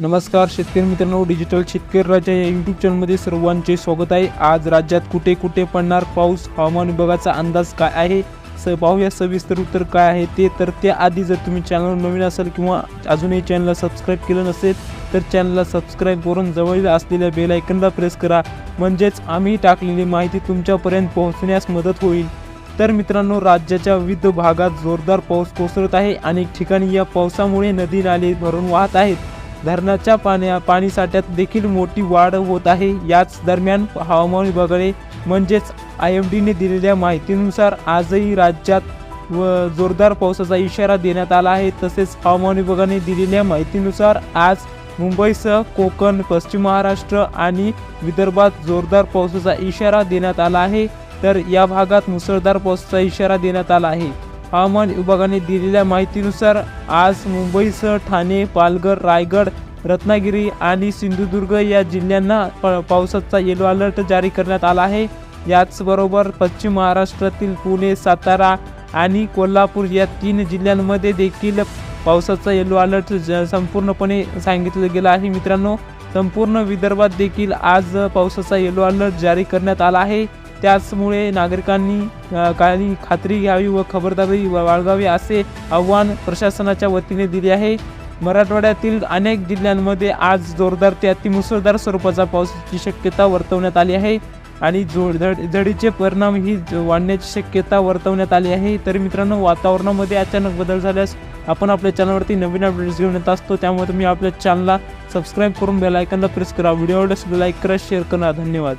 नमस्कार शेतकरी मित्रांनो डिजिटल शेतकरी राजा या यूट्यूब चॅनलमध्ये सर्वांचे स्वागत आहे. आज राज्यात कुठे कुठे पडणार पाऊस? हवामान विभागाचा अंदाज काय आहे? स पाहूया सविस्तर उत्तर काय आहे ते. तर त्याआधी जर तुम्ही चॅनल नवीन असाल किंवा अजूनही चॅनलला सबस्क्राईब केलं नसेल तर चॅनलला सबस्क्राईब करून जवळील असलेल्या बेल आयकनला प्रेस करा. म्हणजेच आम्ही टाकलेली माहिती तुमच्यापर्यंत पोहोचण्यास मदत होईल. तर मित्रांनो राज्याच्या विविध भागात जोरदार पाऊस कोसळत आहे. अनेक ठिकाणी या पावसामुळे नदी नाले भरून वाहत आहेत. धरणाच्या पाण्या पाणी साठ्यात देखील मोठी वाढ होत आहे. याच दरम्यान हवामान विभागाने म्हणजेच आय एम डीने दिलेल्या माहितीनुसार आजही राज्यात व जोरदार पावसाचा इशारा देण्यात आला आहे. तसेच हवामान विभागाने दिलेल्या माहितीनुसार आज मुंबईसह कोकण पश्चिम महाराष्ट्र आणि विदर्भात जोरदार पावसाचा इशारा देण्यात आला आहे. तर या भागात मुसळधार पावसाचा इशारा देण्यात आला आहे. हवामान विभागाने दिलेल्या माहितीनुसार आज मुंबईसह ठाणे पालघर रायगड रत्नागिरी आणि सिंधुदुर्ग या जिल्ह्यांना प- पावसाचा येलो अलर्ट जारी करण्यात आला आहे. याचबरोबर पश्चिम महाराष्ट्रातील पुणे सातारा आणि कोल्हापूर या तीन जिल्ह्यांमध्ये देखील पावसाचा येलो अलर्ट ज- संपूर्णपणे सांगितलं गेलं आहे. मित्रांनो संपूर्ण विदर्भात देखील आज पावसाचा येलो अलर्ट जारी करण्यात आला आहे. त्याचमुळे नागरिकांनी काही खात्री घ्यावी व खबरदारी बाळगावी असे आव्हान प्रशासनाच्या वतीने दिले आहे. मराठवाड्यातील अनेक जिल्ह्यांमध्ये आज जोरदार ते अतिमुसळधार स्वरूपाचा पावसाची शक्यता वर्तवण्यात आली आहे आणि जोड झडीचे परिणाम ही वाढण्याची शक्यता वर्तवण्यात आली आहे. तर मित्रांनो वातावरणामध्ये अचानक बदल झाल्यास आपण आपल्या चॅनलवरती नवीन अपडेट्स घेऊन येत असतो. त्यामुळे तुम्ही आपल्या चॅनलला सबस्क्राईब करून बेल आयकनला प्रेस करा. व्हिडिओ आवडल्यास लाईक करा शेअर करा. धन्यवाद.